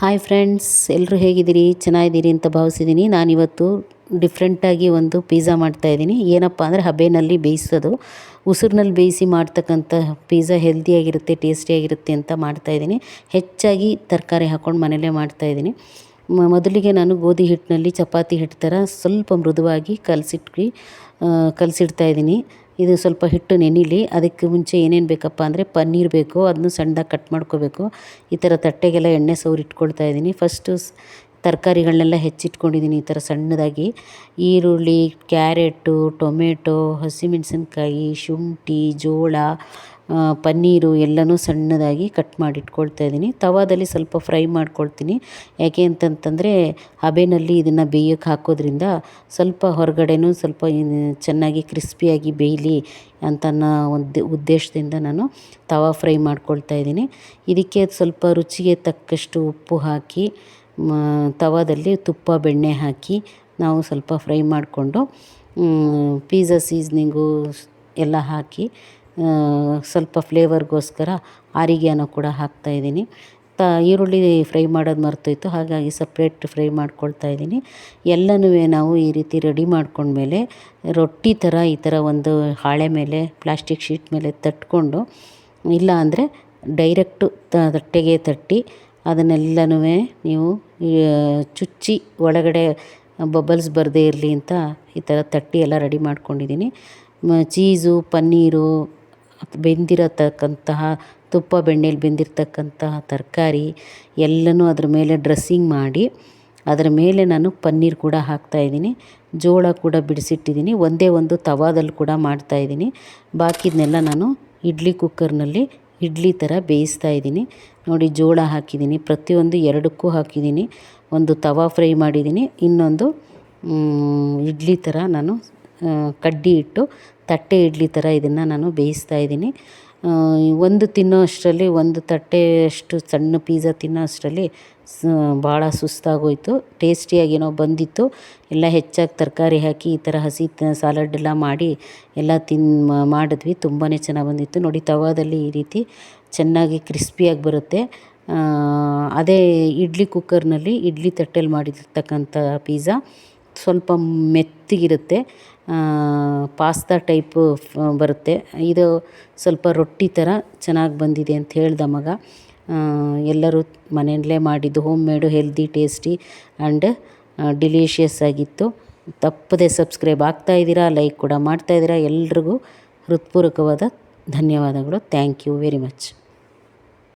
Hi friends ಎಲ್ಲರೂ ಹೇಗಿದ್ದೀರಿ? ಚೆನ್ನಾಗಿದ್ದೀರಿ ಅಂತ ಭಾವಿಸಿದ್ದೀನಿ. ನಾನಿವತ್ತು ಡಿಫ್ರೆಂಟಾಗಿ ಒಂದು ಪಿಜ್ಜಾ ಮಾಡ್ತಾಯಿದ್ದೀನಿ ಏನಪ್ಪ ಅಂದರೆ ಹಬೆನಲ್ಲಿ ಬೇಯಿಸೋದು. ಉಸಿರಿನಲ್ಲಿ ಬೇಯಿಸಿ ಮಾಡ್ತಕ್ಕಂಥ ಪಿಜ್ಜಾ ಹೆಲ್ದಿಯಾಗಿರುತ್ತೆ ಟೇಸ್ಟಿಯಾಗಿರುತ್ತೆ ಅಂತ ಮಾಡ್ತಾಯಿದ್ದೀನಿ ಹೆಚ್ಚಾಗಿ ತರಕಾರಿ ಹಾಕ್ಕೊಂಡು ಮನೆಯಲ್ಲೇ ಮಾಡ್ತಾಯಿದ್ದೀನಿ ಮೊದಲಿಗೆ ನಾನು ಗೋಧಿ ಹಿಟ್ಟಿನಲ್ಲಿ ಚಪಾತಿ ಹಿಟ್ಟು ಥರ ಸ್ವಲ್ಪ ಮೃದುವಾಗಿ ಕಲಸಿಟ್ಟು ಕಲಸಿಡ್ತಾ ಇದ್ದೀನಿ. ಇದು ಸ್ವಲ್ಪ ಹಿಟ್ಟು ನೆನಿಲಿ, ಅದಕ್ಕೆ ಮುಂಚೆ ಏನೇನು ಬೇಕಪ್ಪ ಅಂದರೆ ಪನ್ನೀರ್ ಬೇಕು, ಅದನ್ನು ಸಣ್ಣದಾಗಿ ಕಟ್ ಮಾಡ್ಕೋಬೇಕು. ಈ ಥರ ತಟ್ಟೆಗೆಲ್ಲ ಎಣ್ಣೆ ಸವ್ರಿ ಇಟ್ಕೊಳ್ತಾ ಇದ್ದೀನಿ ಫಸ್ಟು ತರಕಾರಿಗಳನ್ನೆಲ್ಲ ಹೆಚ್ಚಿಟ್ಕೊಂಡಿದ್ದೀನಿ ಈ ಥರ ಸಣ್ಣದಾಗಿ. ಈರುಳ್ಳಿ, ಕ್ಯಾರೆಟು, ಟೊಮೆಟೊ, ಹಸಿಮೆಣಸಿನ್ಕಾಯಿ, ಶುಂಠಿ, ಜೋಳ ಪನ್ನೀರು ಎಲ್ಲನೂ ಸಣ್ಣದಾಗಿ ಕಟ್ ಮಾಡಿ ಇಟ್ಕೊಳ್ತಾ ಇದ್ದೀನಿ. ತವಾದಲ್ಲಿ ಸ್ವಲ್ಪ ಫ್ರೈ ಮಾಡ್ಕೊಳ್ತೀನಿ. ಯಾಕೆ ಅಂತಂತಂದರೆ ಹಬೆನಲ್ಲಿ ಇದನ್ನು ಬೇಯೋಕ್ಕೆ ಹಾಕೋದ್ರಿಂದ ಸ್ವಲ್ಪ ಹೊರಗಡೆನೂ ಸ್ವಲ್ಪ ಚೆನ್ನಾಗಿ ಕ್ರಿಸ್ಪಿಯಾಗಿ ಬೇಯಲಿ ಅಂತ ಒಂದು ಉದ್ದೇಶದಿಂದ ನಾನು ತವಾ ಫ್ರೈ ಮಾಡ್ಕೊಳ್ತಾ ಇದ್ದೀನಿ. ಇದಕ್ಕೆ ಸ್ವಲ್ಪ ರುಚಿಗೆ ತಕ್ಕಷ್ಟು ಉಪ್ಪು ಹಾಕಿ ತವಾದಲ್ಲಿ ತುಪ್ಪ, ಬೆಣ್ಣೆ ಹಾಕಿ ನಾವು ಸ್ವಲ್ಪ ಫ್ರೈ ಮಾಡಿಕೊಂಡು ಪೀಝಾ ಸೀಸ್ನಿಂಗು ಎಲ್ಲ ಹಾಕಿ ಸ್ವಲ್ಪ ಫ್ಲೇವರ್ಗೋಸ್ಕರ ಆರಿಗ್ಯಾನೋ ಕೂಡ ಹಾಕ್ತಾಯಿದ್ದೀನಿ ತ, ಈರುಳ್ಳಿ ಫ್ರೈ ಮಾಡೋದು ಮರ್ತೋಯ್ತು, ಹಾಗಾಗಿ ಸಪ್ರೇಟ್ ಫ್ರೈ ಮಾಡ್ಕೊಳ್ತಾ ಇದ್ದೀನಿ. ಎಲ್ಲನೂ ನಾವು ಈ ರೀತಿ ರೆಡಿ ಮಾಡ್ಕೊಂಡ್ಮೇಲೆ, ರೊಟ್ಟಿ ಥರ ಈ ಥರ ಒಂದು ಹಾಳೆ ಮೇಲೆ ಪ್ಲಾಸ್ಟಿಕ್ ಶೀಟ್ ಮೇಲೆ ತಟ್ಕೊಂಡು, ಇಲ್ಲ ಅಂದರೆ ಡೈರೆಕ್ಟು ತಟ್ಟೆಗೆ ತಟ್ಟಿ ಅದನ್ನೆಲ್ಲನೂ ನೀವು ಚುಚ್ಚಿ ಒಳಗಡೆ ಬಬಲ್ಸ್ ಬರದೇ ಇರಲಿ ಅಂತ ಈ ಥರ ತಟ್ಟಿ ಎಲ್ಲ ರೆಡಿ ಮಾಡ್ಕೊಂಡಿದ್ದೀನಿ. ಚೀಸು, ಪನ್ನೀರು ಬೆಂದಿರತಕ್ಕಂತಹ ತುಪ್ಪ ಬೆಣ್ಣೆಲಿ ಬೆಂದಿರತಕ್ಕಂತಹ ತರಕಾರಿ ಎಲ್ಲನೂ ಅದ್ರ ಮೇಲೆ ಡ್ರೆಸ್ಸಿಂಗ್ ಮಾಡಿ ಅದರ ಮೇಲೆ ನಾನು ಪನ್ನೀರ್ ಕೂಡ ಹಾಕ್ತಾಯಿದ್ದೀನಿ ಜೋಳ ಕೂಡ ಬಿಡಿಸಿಟ್ಟಿದ್ದೀನಿ. ಒಂದೇ ಒಂದು ತವಾದಲ್ಲಿ ಕೂಡ ಮಾಡ್ತಾಯಿದ್ದೀನಿ ಬಾಕಿದನ್ನೆಲ್ಲ ನಾನು ಇಡ್ಲಿ ಕುಕ್ಕರ್ನಲ್ಲಿ ಇಡ್ಲಿ ಥರ ಬೇಯಿಸ್ತಾ ಇದ್ದೀನಿ. ನೋಡಿ ಜೋಳ ಹಾಕಿದ್ದೀನಿ. ಪ್ರತಿಯೊಂದು ಎರಡಕ್ಕೂ ಹಾಕಿದ್ದೀನಿ. ಒಂದು ತವಾ ಫ್ರೈ ಮಾಡಿದ್ದೀನಿ. ಇನ್ನೊಂದು ಇಡ್ಲಿ ಥರ ನಾನು ಕಡ್ಡಿ ಇಟ್ಟು ತಟ್ಟೆ ಇಡ್ಲಿ ಥರ ಇದನ್ನು ನಾನು ಬೇಯಿಸ್ತಾ ಇದ್ದೀನಿ. ಒಂದು ತಿನ್ನೋ ಅಷ್ಟರಲ್ಲಿ ಒಂದು ತಟ್ಟೆಯಷ್ಟು ಸಣ್ಣ ಪಿಝಾ ತಿನ್ನೋ ಅಷ್ಟರಲ್ಲಿ ಭಾಳ ಸುಸ್ತಾಗೋಯಿತು. ಟೇಸ್ಟಿಯಾಗೇನೋ ಬಂದಿತ್ತು. ಎಲ್ಲ ಹೆಚ್ಚಾಗಿ ತರಕಾರಿ ಹಾಕಿ ಈ ಥರ ಹಸಿ ಸಾಲಡ್ ಎಲ್ಲ ಮಾಡಿ ಎಲ್ಲ ತಿನ್ ಮಾಡಿದ್ವಿ. ತುಂಬಾ ಚೆನ್ನಾಗಿ ಬಂದಿತ್ತು. ನೋಡಿ, ತವಾದಲ್ಲಿ ಈ ರೀತಿ ಚೆನ್ನಾಗಿ ಕ್ರಿಸ್ಪಿಯಾಗಿ ಬರುತ್ತೆ. ಅದೇ ಇಡ್ಲಿ ಕುಕ್ಕರ್ನಲ್ಲಿ ಇಡ್ಲಿ ತಟ್ಟೆಯಲ್ಲಿ ಮಾಡಿರ್ತಕ್ಕಂಥ ಪಿಝಾ ಸ್ವಲ್ಪ ಮೆತ್ತಗಿರುತ್ತೆ ಪಾಸ್ತಾ ಟೈಪ್ ಬರುತ್ತೆ. ಇದು ಸ್ವಲ್ಪ ರೊಟ್ಟಿ ಥರ ಚೆನ್ನಾಗಿ ಬಂದಿದೆ ಅಂತ ಹೇಳ್ದ ಮಗ. ಎಲ್ಲರೂ ಮನೆಯಲ್ಲೇ ಮಾಡಿದ್ದು home made healthy tasty and delicious ಆಗಿತ್ತು. ತಪ್ಪದೆ ಸಬ್ಸ್ಕ್ರೈಬ್ ಆಗ್ತಾ ಆಗ್ತಾಯಿದ್ದೀರಾ ಲೈಕ್ ಕೂಡ ಮಾಡ್ತಾಯಿದ್ದೀರಾ ಎಲ್ರಿಗೂ ಹೃತ್ಪೂರ್ವಕವಾದ ಧನ್ಯವಾದಗಳು. Thank you very much